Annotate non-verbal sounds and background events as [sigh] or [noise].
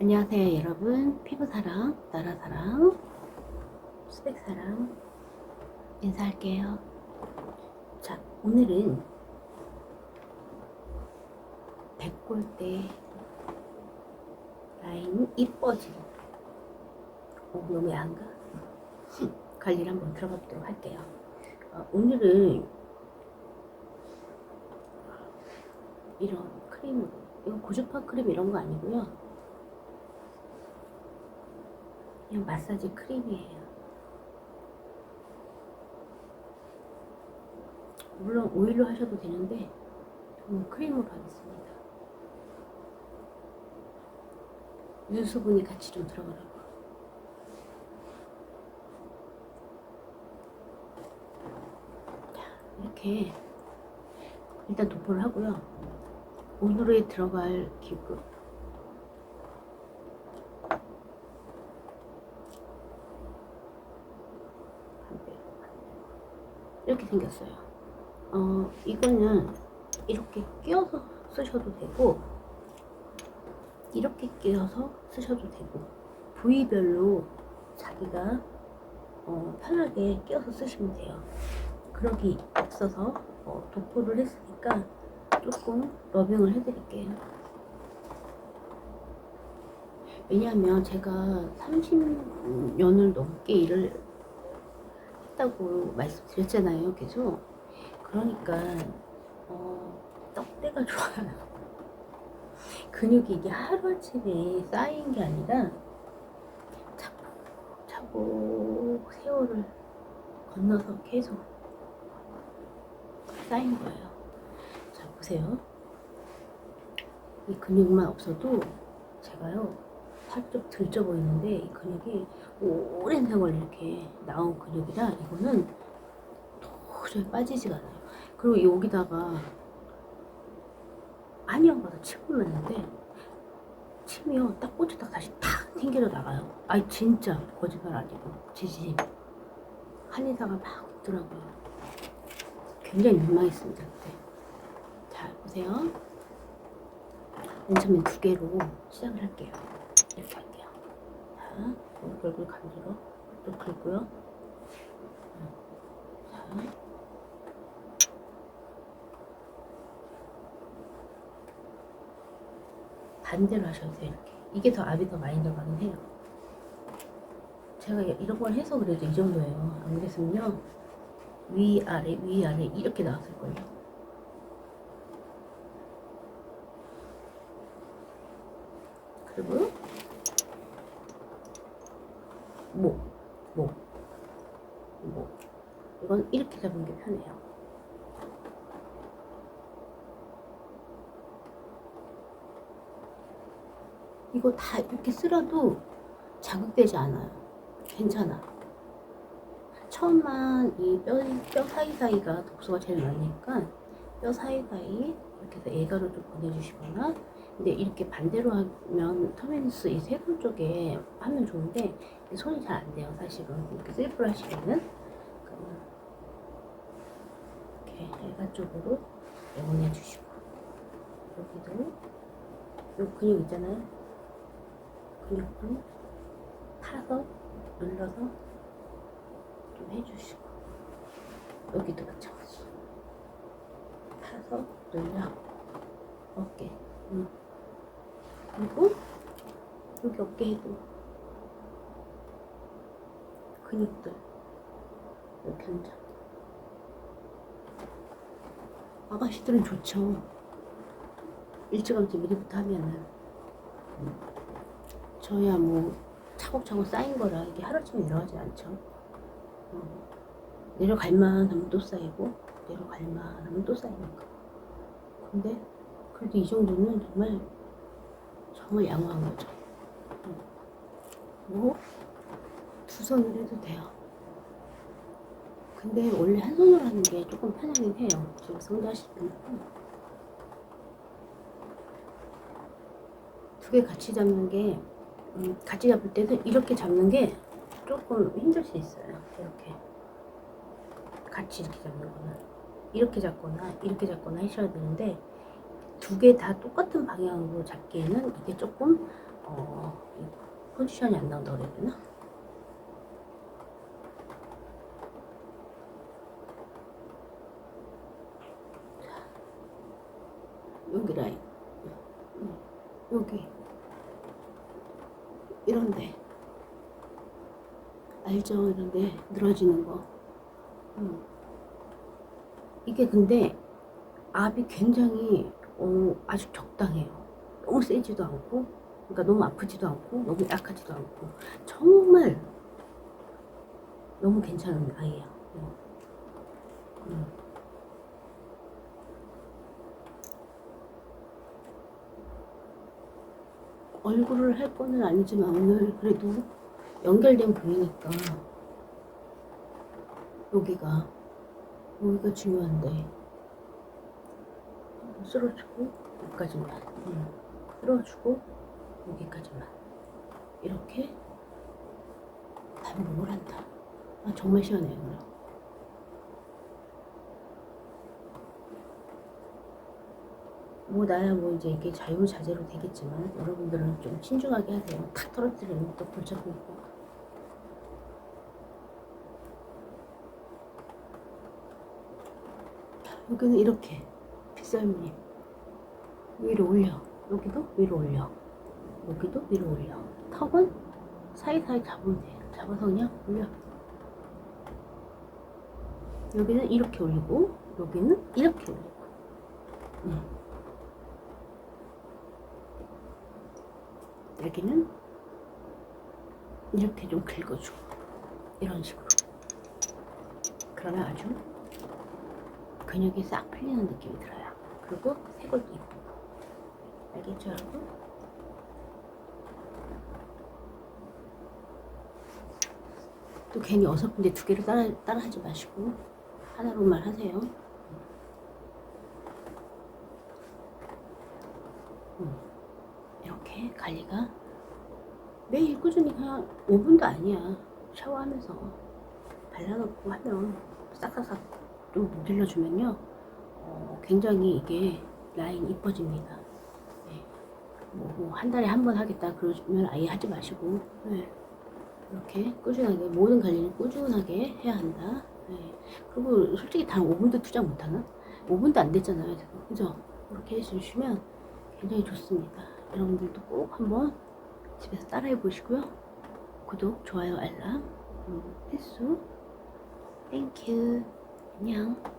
안녕하세요 여러분. 피부사랑 나라사랑 수백사랑 인사할게요. 자 오늘은 백골대 라인 이뻐지는 어, 너무 야한가? [laughs] 관리를 한번 들어가 보도록 할게요. 어, 오늘은 이런 크림으로 이거 고주파 크림 이런 거 아니고요 그냥 마사지 크림이에요. 물론 오일로 하셔도 되는데 저는 크림으로 하겠습니다. 유수분이 같이 좀 들어가라고. 자, 이렇게 일단 도포를 하고요. 오늘에 들어갈 기구 이렇게 생겼어요. 어, 이거는 이렇게 끼워서 쓰셔도 되고, 이렇게 끼워서 쓰셔도 되고, 부위별로 자기가 어, 편하게 끼워서 쓰시면 돼요. 그러기 앞서서 어, 도포를 했으니까 조금 러빙을 해드릴게요. 왜냐하면 제가 30년을 넘게 일을 했다고 말씀드렸잖아요, 계속. 그러니까 어, 떡대가 좋아요. 근육이 이게 하루아침에 쌓인 게 아니라 차곡차곡 세월을 건너서 계속 쌓인 거예요. 자, 보세요. 이 근육만 없어도 제가요, 살좀 들쪄 보이는데 이 근육이 오랜 세월 이렇게 나온 근육이라 이거는 도저히 빠지지가 않아요. 그리고 여기다가 안녕 가서 침을 냈는데 침이요 딱 꽂혔다가 다시 탁 튕겨져 나가요. 아니 진짜 거짓말 아니고 지지 한의사가 막 웃더라고요. 굉장히 민망했습니다 그때. 자 보세요. 맨 처음엔 두 개로 시작을 할게요. 얼굴 간지러 또 긁고요. 자, 반대로 하셔도 돼요. 이렇게. 이게 더 압이 더 많이 들어가긴 해요. 제가 이런 걸 해서 그래도 이 정도예요. 안 그랬으면요. 위, 아래, 위, 아래 이렇게 나왔을걸요. 그리고 목, 목, 목. 이건 이렇게 잡는 게 편해요. 이거 다 이렇게 쓸어도 자극되지 않아요. 괜찮아. 처음만 이 뼈, 뼈 사이사이가 독소가 제일 많으니까 뼈 사이사이 이렇게 해서 예가로 좀 보내주시거나 근데 이렇게 반대로 하면 터미니스 이 세골 쪽에 하면 좋은데 손이 잘 안 돼요 사실은. 이렇게 셀프로 하시면은. 이렇게 예가 쪽으로 보내주시고. 여기도. 요 근육 있잖아요. 근육도 타서 눌러서 좀 해주시고. 여기도 마찬가 지 타서 눌려 어깨. 응. 그리고 여기 어깨에도 근육들. 이렇게 앉아 아가씨들은 좋죠. 일찌감치 미리부터 하면은. 저야 뭐 차곡차곡 쌓인 거라 이게 하루쯤에 내려가지 않죠. 어, 내려갈만 하면 또 쌓이고 내려갈만 하면 또 쌓이니까 근데 그래도 이 정도는 정말 정말 양호한 거죠. 뭐 두 손으로 해도 돼요. 근데 원래 한 손으로 하는 게 조금 편하긴 해요. 지금 때는 두 개 같이 잡는 게 음, 같이 잡을 때는 이렇게 잡는 게 조금 힘들 수 있어요. 이렇게 같이 이렇게 잡는 거는 이렇게 잡거나 이렇게 잡거나 하셔야 되는데 두 개 다 똑같은 방향으로 잡기에는 이게 조금 어, 이 포지션이 안 나온다 그래야 되나? 자, 여기 라인. 음, 여기. 이런데. 알죠? 이런데 늘어지는 거. 음. 이게 근데 압이 굉장히 어, 아주 적당해요. 너무 세지도 않고, 그러니까 너무 아프지도 않고, 너무 약하지도 않고, 정말 너무 괜찮은 아이예요. 음. 음. 얼굴을 할 거는 아니지만 오늘 그래도 연결된 부위니까 여기가 여기가 중요한데. 쓸어주고? 여기까지만. 음. 쓸어주고 여기까지만. 이렇게 반복을 한다. 아, 정말 시원해요 그럼 뭐 나야 뭐 이제 이게 자유자재로 되겠지만 여러분들은 좀 신중하게 하세요. 탁 떨어뜨리면 또 골치 아프고 여기는 이렇게. 빗썰무늬 위로 올려. 여기도 위로 올려. 여기도 위로 올려. 턱은 사이사이 잡으면 돼요 잡아서 그냥 올려. 여기는 이렇게 올리고 여기는 이렇게 올리고. 음. 여기는 이렇게 좀 긁어주고. 이런 식으로. 그러면 아주 근육이 싹 풀리는 느낌이 들어요. 그리고 색깔도 이쁘고. 알겠죠, 여러분? 또 괜히 어설픈데 두 개를 따라, 따라 하지 마시고, 하나로만 하세요. 음. 이렇게 관리가 매일 꾸준히 그냥 5분도 아니야. 샤워하면서 발라놓고 하면 싹싹싹 좀 문질러 주면요. 어, 굉장히 이게 라인 이뻐집니다. 네. 뭐, 한 달에 한 번 하겠다 그러면 아예 하지 마시고 네. 이렇게 꾸준하게 모든 관리는 꾸준하게 해야 한다. 네. 그리고 솔직히 단 5분도 투자 못하나? 5분도 안 됐잖아요. 그죠? 이렇게 해주시면 굉장히 좋습니다. 여러분들도 꼭 한번 집에서 따라해 보시고요. 구독, 좋아요, 알람 음, 필수. 땡큐. 안녕.